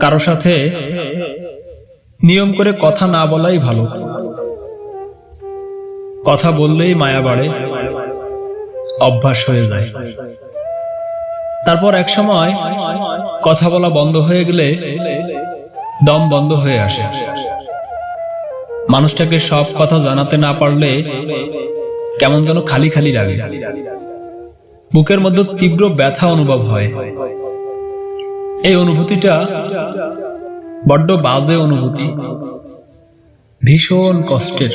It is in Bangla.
কারও সাথে নিয়ম করে কথা না বলাই ভালো। কথা বললেই মায়া বাড়ে, অভ্যাস হয়ে যায়। তারপর এক সময় কথা বলা বন্ধ হয়ে গেলে দম বন্ধ হয়ে আসে। মানুষটাকে সব কথা জানাতে না পারলে কেমন যেন খালি খালি লাগে। বুকের মধ্যে তীব্র ব্যথা অনুভব হয়। এই অনুভূতিটা বড্ড বাজে অনুভূতি ভীষণ কষ্টের।